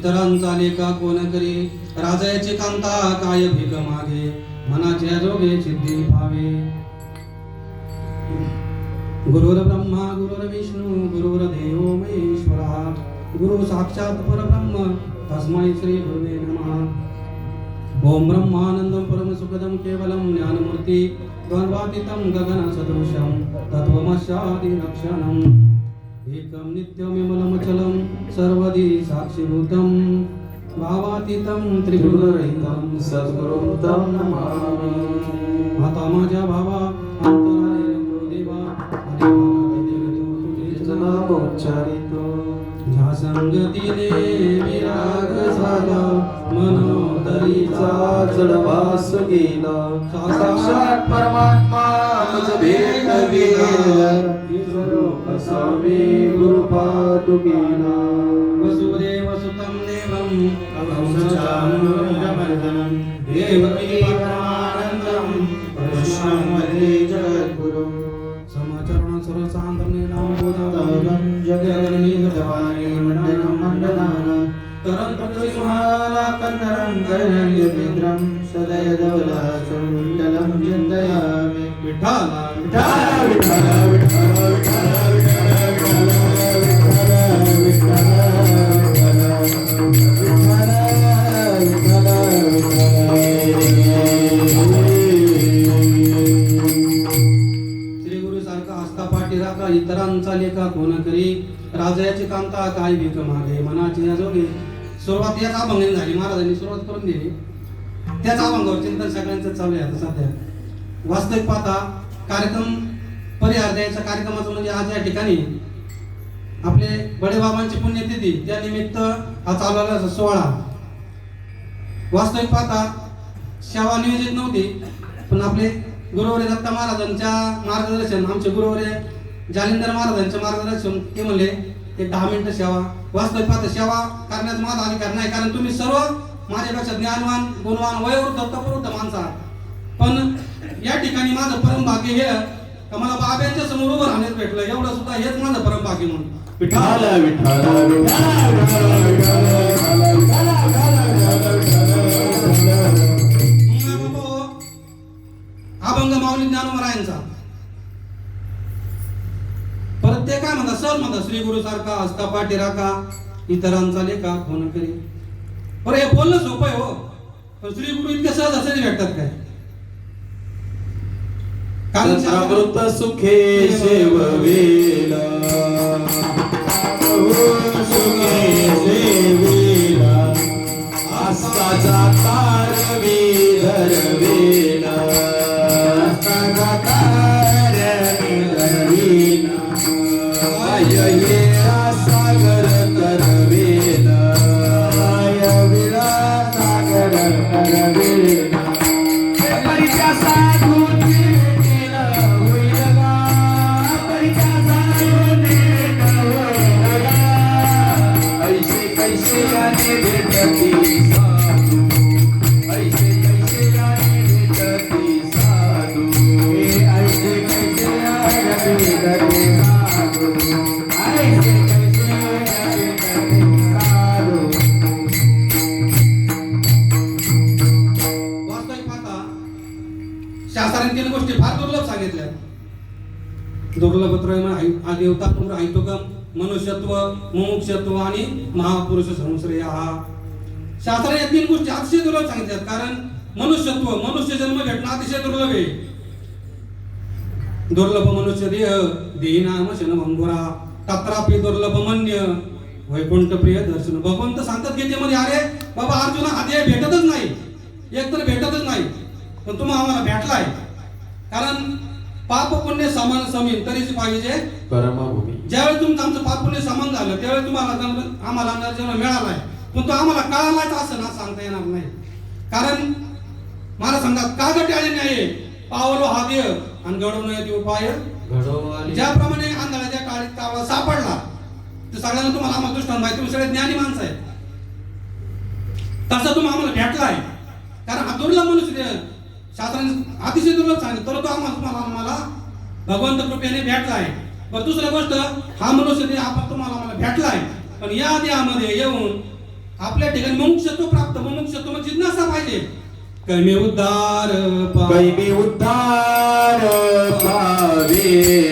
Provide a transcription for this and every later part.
इतरांचा लेखा कोण करी? राजाची कांता काय भीक मागे? मनाच्या जोगे सिद्धी भावे. गुरुर ब्रह्मा गुरुर विष्णू गुरुर देव महेश्वरा. गुरु साक्षात परब्रह्म तस्मै श्री गुरुवे नमः. ओम ब्रह्मानंदम परम सुखदम केवलम ज्ञानमूर्ती द्वंद्वातीतम गगन सदृशम तत्वमशादि लक्षणम् एकं नित्यमिमलमचलं सर्वदी साक्षीभूतं भावातीतं त्रिगुणरहितं सद्गुरुं तं नमामि। आता माझ्या भावा अंतराळी गुरुदेवा तुझे नामोच्चारितो ज्या संगतीने जडवास गेला. साक्षात परमात्मा तुझ भेट गेला कसावे गुरुपादुकेला वसुदेव सुतं देवं कंसचानूरमर्दनं देवकी कांता काय विक मागे मनाची जोगे सुरुवात याच अभंगाने झाली महाराजांनी सुरुवात करून दिली. त्याच अभंगावर चिंतन सगळ्यांचं चालू आहे आता सध्या. वास्तविक पाहता कार्यक्रम परिहार द्यायचा कार्यक्रमाचं म्हणजे आज या ठिकाणी आपले बडेबाबांची पुण्यतिथी त्या निमित्त हा चालवला सोहळा. वास्तविक पाहता सेवा नियोजित नव्हती पण आपले गुरुवरे दत्ता महाराजांच्या मार्गदर्शन आमचे गुरुवरे जालिंदर महाराजांचे मार्गदर्शन ते म्हणले एक दहा मिनिटं सेवा वास्तविक पाहता सेवा करण्याचा माझा अधिकार नाही. कारण तुम्ही सर्व माझ्यापेक्षा ज्ञानवान गुणवान वयोवृद्ध तपवृद्ध माणसं पण या ठिकाणी माझं परम भाग्य हे का मला बाब्यांच्या समोर उभं राहण्यात भेटलं. एवढं सुद्धा हेच माझं परम भाग्य म्हणून. विठ्ठल विठ्ठल अभंग माऊली परत ते काय म्हणतात? सर म्हणतात श्री गुरु सारखा हस्ता पाठी राखा इतरांचा लेखा फोन करी? बरं हे बोलणं सोपं आहे हो. पण श्री गुरु इतके सहज असे भेटतात काय? अमृत सुखे सेववेला सुखे सेवेला आस्था जाता महापुरुष संश्रय हा. शास्त्राने या तीन गोष्टी अतिशय दुर्लभ सांगितल्यात. कारण मनुष्यत्व मनुष्य जन्म भेटणं अतिशय दुर्लभ आहे. दुर्लभ मनुष्य देह देहिनाम शनभंगुरा तत्रापि दुर्लभ मन्य. वैकुंठ प्रिय दर्शन. भगवंत सांगतात गीतेमध्ये अरे बाबा अर्जुना हा देह भेटतच नाही. एक तर भेटतच नाही. पण तुम्हा आम्हाला भेटलाय. कारण पाप पुण्य समान समीन तरीच पाहिजे परमभूमी. ज्यावेळी तुमचं आमचं पाप पुण्य समान झालं त्यावेळी तुम्हाला आम्हाला नरजन्म मिळालाय पण तो आम्हाला कळालाच असं ना सांगता येणार नाही. कारण मला सांगा का गट्याने आहे पावलो हा देह आणि घडवून येते उपाय. ज्याप्रमाणे आंधळ्याच्या काळीत कावळा सापडला ते सगळ्यांना तुम्हाला आम्हाला दृष्टांत माहिती तुम्ही सगळे ज्ञानी माणसं आहे तसं तुम्ही आम्हाला भेटलाय. कारण हा दुर्लभ मनुष्य शास्त्राने अतिशय दुर्लभ सांगितलं तर तो आम्हाला तुम्हाला आम्हाला भगवंत कृपेने भेटलाय. पण दुसरी गोष्ट हा मनुष्य आपण तुम्हाला आम्हाला भेटलाय पण या देहामध्ये येऊन आपल्या ठिकाणी मुमुक्षत्व प्राप्त मुमुक्षत्व म्हणजे जिज्ञासा पाहिजे. कमी उद्धार कैमी उद्धार पावेना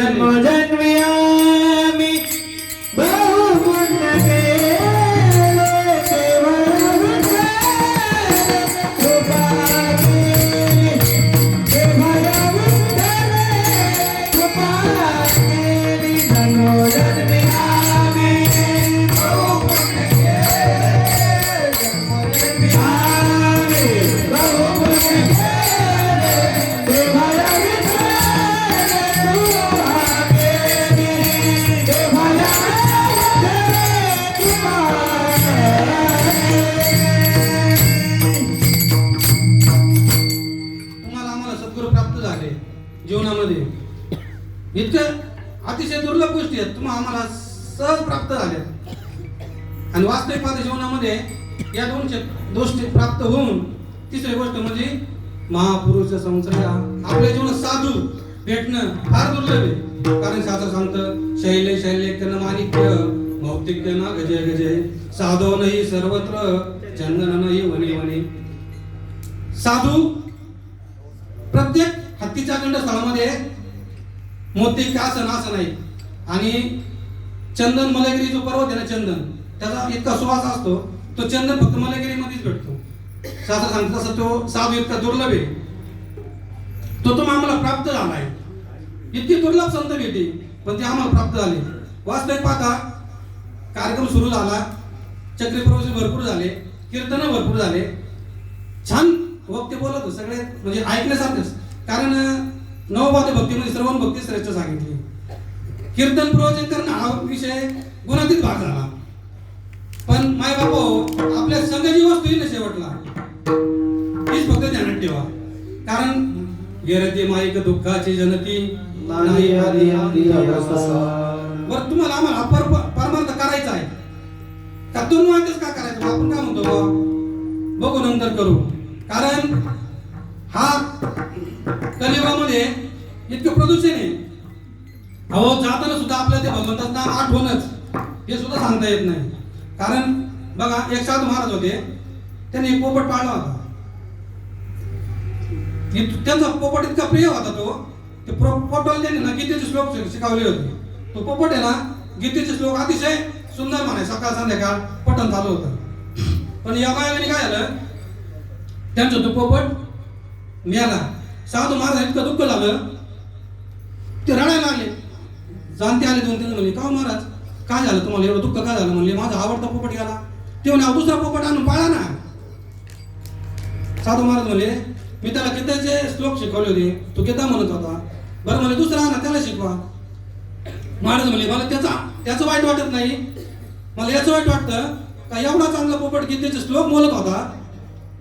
आम्ही इतक्या अतिशय दुर्लभ गोष्टी आहेत. तुम्हा आम्हाला सहज प्राप्त झाल्या. आणि वास्तविक माझ्या जीवनामध्ये या दोन गोष्टी प्राप्त होऊन तिसरी गोष्ट म्हणजे महापुरुष संसार. आपल्या जीवनात साधू भेटणं फार दुर्लभ आहे. कारण शास्त्र सांगतं शैले शैले कन माणिक्य भौतिक ना गजय गजय साधो नाही सर्वत्र चंदन नाही वने वने. साधू प्रत्येक हत्तीच्या स्थळामध्ये मोती का असं असं नाही. आणि चंदन मलगिरी जो पर्वत आहे ना चंदन त्याचा इतका सुवास असतो तो चंदन फक्त मलगिरीमध्येच भेटतो शास्त्र सांगतो तसं तो साधू इतका दुर्लभ आहे. तो तो आम्हाला प्राप्त झाला आहे. इतकी दुर्लभ संत भेटी पण ते आम्हाला प्राप्त झाले. वास्तविक पाहता कार्यक्रम सुरू झाला चक्री भरपूर झाले कीर्तन भरपूर झाले. छान वक्ते बोलत सगळे म्हणजे ऐकण्यासारखंच कारण नवबाद भक्तीमध्ये श्रवण भक्ती श्रेष्ठ सांगितली. कीर्तन प्रवचन करणं हा विषय गुणातीत भाग झाला. पण माय बाबा आपल्या संघाची वस्तू येईल शेवटला. हीच फक्त ध्यानात ठेवा. कारण गेरती माईक दुःखाची जनती बर बरं तुम्हाला आम्हाला पर परमार्थ करायचा आहे. का तुम्ही वाटच का करायचं? आपण काय म्हणतो बघू नंतर करू. कारण हा कलियुगामध्ये इतकं प्रदूषण आहे. अहो जाताना सुद्धा आपल्या ते भगवंताचं नाम आठवणच. हे सुद्धा सांगता येत नाही. कारण बघा एक साधू महाराज होते. त्यांनी एक पोपट पाळला होता. त्यांचा पोपट इतका प्रिय होता तो ते प्रो- पोपटाला त्यांनी ना गीतेचे श्लोक शिकवले होते. तो पोपट आहे ना गीतेचे श्लोक अतिशय सुंदर म्हणे. सकाळ संध्याकाळ पठण चालू होतं. पण या बायाने काय झालं? त्यांचा तो पोपट मिळाला साधू महाराज इतकं दुःख लागलं ते रडायला लागले. जाणते आले दोन तीन म्हणले का हो महाराज? काय झालं तुम्हाला? एवढं दुःख काय झालं? म्हणले माझा आवडता पोपट गेला. ते म्हणे "अहो, दुसरा पोपट आणून पाळा ना. साधू महाराज म्हणले मी त्याला गीताचे श्लोक शिकवले होते. तो गीता म्हणत होता. बरं म्हणे दुसरा आणा त्याला शिकवा. महाराज म्हणले मला त्याचा त्याचं वाईट वाटत नाही. मला याचं वाईट वाटतं का एवढा चांगला पोपट गीतेचे श्लोक बोलत होता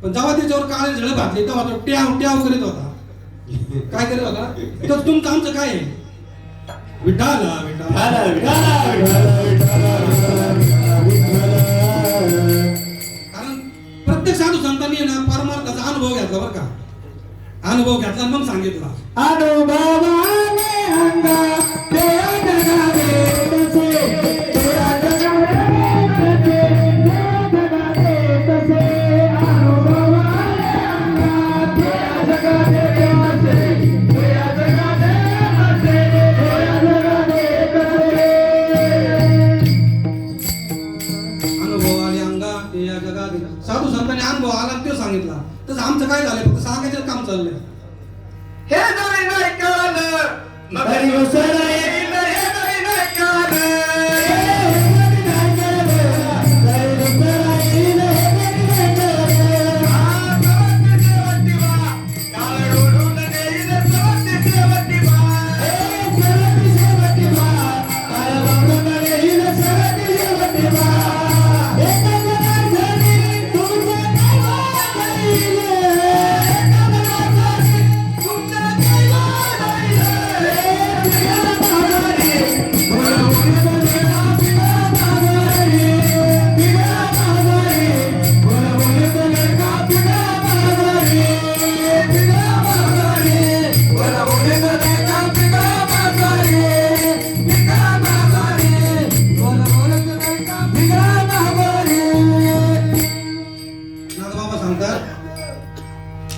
पण जेव्हा त्याच्यावर काळे झळ घातली तेव्हा तो ट्याव ट्याव करीत होता. काय करीत होता तर तुमचं आमचं काय आहे? विठाला विठाला. कारण प्रत्येक साधू संतांनी ना परमार्थाचा अनुभव घेतला बरं का? अनुभव घेतला मग सांगितला. अनुभवाने अंगा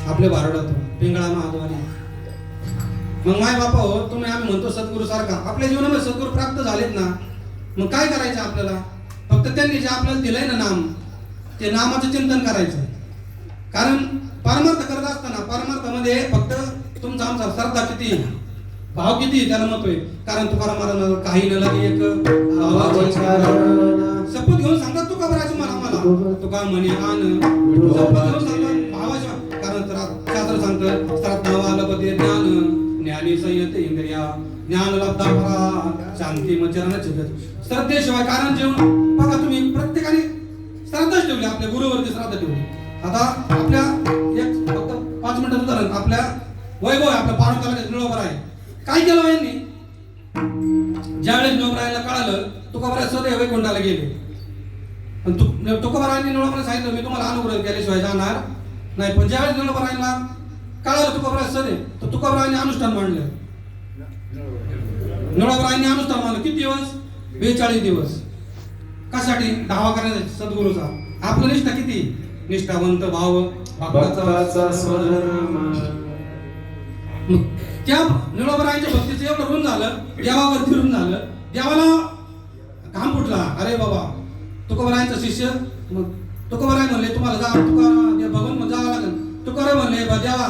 सांगतात आपले पिंगळा महाद्वारी मग माय बापा हो तुम्ही आम्ही म्हणतो सद्गुरू सारखा. आपल्या जीवनामध्ये सद्गुरू प्राप्त झालेत ना. मग काय करायचं आपल्याला? फक्त त्यांनी जे आपल्याला दिलंय ना नाम ते नामाचं चिंतन करायचं. कारण परमार्थ करत असताना परमार्थामध्ये फक्त तुमचा आमचा श्रद्धा किती भाव किती त्याला महत्त्व आहे. कारण तुकाराम महाराज काही न लगे एक भावाची शपथ घेऊन सांगतात तुका बरायचं मला आम्हाला. तुका म्हणे आन शपथ घेऊन सांगतात. संत शास्त्र ज्ञान ज्ञानी संयत इंद्रिया ज्ञान लब्धा परा शांती मचरण जगत श्रद्धेशिवाय कारण जेवण बघा तुम्ही प्रत्येकाने श्रद्धाच ठेवली आपल्या गुरुवरती श्रद्धा ठेवली. आता आपल्या एक फक्त पाच मिनिटं उदाहरण आपल्या वैभव आहे आपल्या पारण तालुक्यात निळोबर आहे. काय केलं हो यांनी? ज्यावेळेस निळोबरायला कळालं तुकोबराय सदैव वैकुंठाला गेले. तुकोबरायांनी निळोबराय सांगितलं मी तुम्हाला अनुग्रह केल्याशिवाय जाणार नाही. पण ज्यावेळेस निळोबरायला कळालं तुकोबराय सदैव तर तुकोबरायांनी अनुष्ठान मांडलं. निळोबरायांनी अनुष्ठान मांडलं. किती दिवस? बेचाळीस दिवस. कशासाठी? धावा करण्यासाठी सद्गुरूचा. आपलं निष्ठा किती? निष्ठावंत भाव भक्ताचा. मग त्या निळोबरायांच्या भक्तीचं एवढं ऋण झालं देवावरती ऋण झालं. देवाला घाम फुटला. अरे बाबा तुकोबरायांचा शिष्य. मग तुकोबराय म्हणले तुम्हाला जा तुका ते भगवान जावं लागेल. तुकोबराय म्हणले बा देवा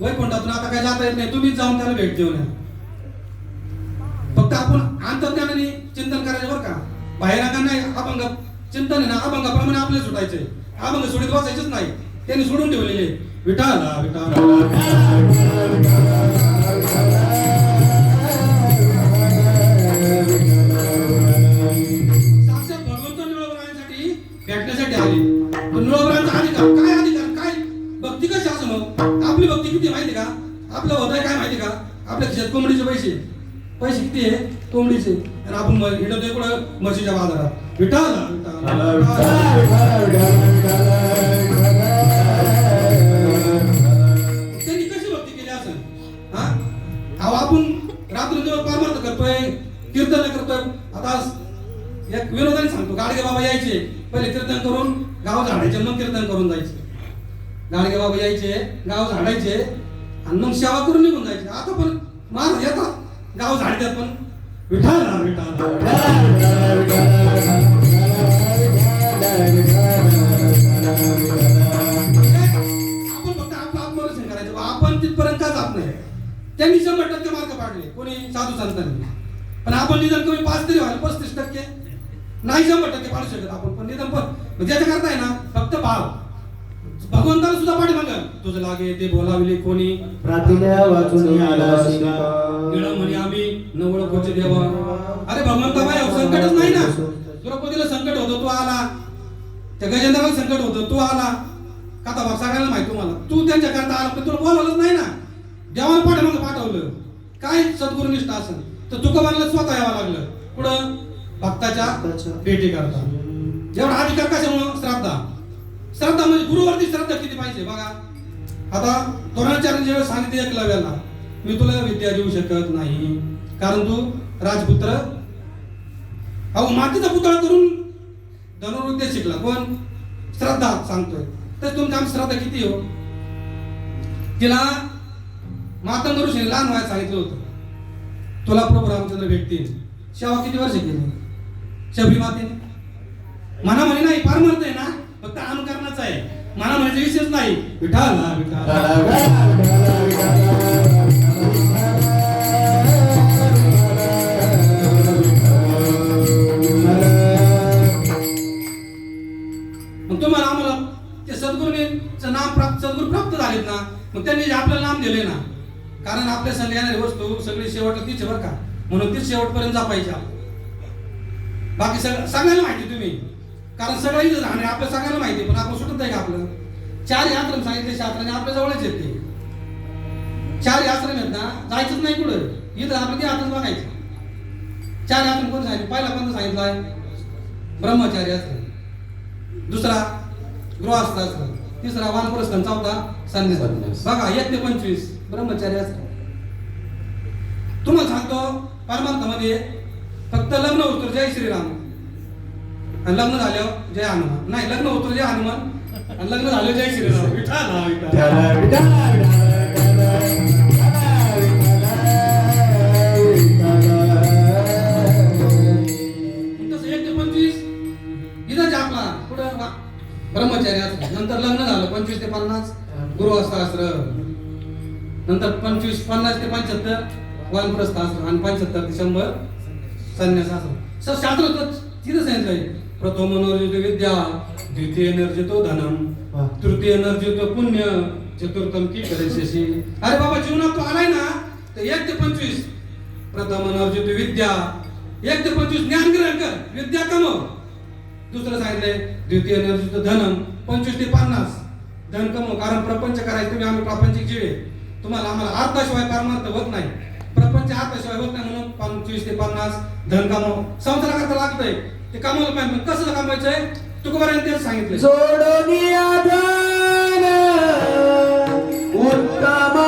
वैकुंठातून आता काय जाता येत नाही. तुम्हीच जाऊन त्याला भेट देऊन या. फक्त आपण अंतर्ज्ञानाने चिंतन करायचं बरं का. बाहेर नाही अभंग. चिंतन आहे ना अभंगाप्रमाणे आपल्याला सुटायचंय. अभंग सुटीत वाचायचेच नाही. त्यांनी सोडून ठेवलेले विठाला विठाला आणि ते कुठं? म्हशीच्या बाजारात. विठाला त्यांनी कशी भक्ती केली असं हा? अहो आपण रात्रंदिवस परमार्थ करतोय कीर्तन करतोय. आता एक विनोदाने सांगतो गाडगे बाबा यायचे. पहिले कीर्तन करून गाव झाडायचे मग कीर्तन करून जायचे. गाडगे बाबा यायचे गाव झाडायचे आणि मग सेवा करून निघून जायचे. आता पण मार येतात. गाव झाडतात पण. विठाला आपण फक्त आपलं आत्मरक्षण करायचं आपण तिथपर्यंत का जात नाही त्यांनी शंभर टक्के मार्क पाडले कोणी साधू संतांनी पण आपण निदान कमी पाच तरी व्हायला पस्तीस टक्के नाही शंभर टक्के पाडू शकत आपण पण निदान पण ज्याच्या करता आहे ना फक्त भाव भगवंताला सुद्धा पाठी मागा तुझं लागे ते बोलाविले कोणी. प्रातिल्या वाचून आला शिका. म्हणे आम्ही न ओळखोचे देवा. अरे भगवंता बाई संकटच नाही ना? द्रौपदीला संकट होतं तू आला. त्या गजेंद्राला संकट होतं तू आला. कथा बाप सगळ्यांना माहिती तुम्हाला. तू त्यांच्या करता आला पण तुला बोलावलंच नाही ना? देवाला पाठवलं पाठवलं. काय सद्गुरुनिष्ठ असेल? तर तुकोबांना स्वतः यावं लागलं. कुठं भक्ताच्या भेटी करता. एवढा अधिकार कशामुळं? श्रद्धा. श्रद्धा म्हणजे गुरुवरती श्रद्धा किती पाहिजे बघा. आता द्रोणाचार्य जेव्हा सांगितले एकलव्याला मी तुला विद्या देऊ शकत नाही. कारण तू राजपुत्र. अहो मातीचा पुतळा करून धनुर्विद्या शिकला कोण श्रद्धा सांगतोय. तर तुमच्या आमची श्रद्धा किती हो? तिला मातंग ऋषीने लहान वयात सांगितलं होतं. तुला प्रभू रामचंद्र भेटतील. शेवा किती वर्ष केली? शबरी मातेने. मना म्हणे नाही फार म्हणतोय ना फक्त अनुकरणाचा आहे. मला म्हणायचा विषयच नाही. विठाला विठाला आहेत ना मग त्यांनी आपलं नाम दिले ना कारण आपल्या संग येणारी वस्तू सगळी शेवटला तीच बरं का. म्हणून तीच शेवटपर्यंत जपायची आपण. बाकी सगळं सगळ्यांना माहिती तुम्ही. कारण सगळं इथं आणि आपल्या सगळ्यांना माहिती पण आपण सुटत आहे का आपलं? चार आश्रम सांगितले शास्त्राने आपल्या जवळच येत ते. चार आश्रम आहेत ना जायचंच नाही कुठं. इथं आपलं ते आश्रम बघायचं. चार आश्रम कोण सांगितलं? पहिला कोणतं आहे? ब्रह्मचारी आश्रम दुसरा गृहस्थ आश्रम तिसरा वानप्रस्थान चौथा संन्यास. बघा एक ते पंचवीस. ब्रह्मचारी आश्रम तुम्हाला सांगतो परमार्थामध्ये फक्त लग्न होतं जय श्रीराम. आणि लग्न झाल्यावर जय हनुमान. नाही लग्न होतं जय हनुमान आणि लग्न झालं जय श्रीराम. विठाला, विठाला. तसं नंतर लग्न झालं पंचवीस ते पन्नास. गृहस्थ आश्रम नंतर पंचवीस पन्नास ते पंच्याहत्तर. वानप्रस्थ आश्रम आणि पंच्याहत्तर ते शंभर संन्यास आश्रम सर शास्त्र तर तिथं सांगितलंय प्रथम नर्जितो विद्या द्वितीय नर्जितो धनम. तृतीय नर्जितो पुण्य चतुर्थम की करेशशी अरे बाबा जीवनात तू आलाय ना? तर एक ते पंचवीस. प्रथम नर्जितो विद्या एक ते पंचवीस ज्ञान ग्रहण कर. विद्या कमव. दुसरं सांगितलंय द्वितीय नर्जितो धनम पंचवीस ते पन्नास. धन कमव कारण प्रपंच करायचं तुम्ही आम्ही प्रापंचिक जीव तुम्हाला आम्हाला अर्थाशिवाय परमार्थ होत नाही. प्रपंच अर्थाशिवाय होत नाही म्हणून पंचवीस ते पन्नास धन कमव. संसाराकरता लागतंय. ते कमवलं पाहिजे कसं कमवायचंय? तुकोबाराने सांगितलं जोडून उत्तम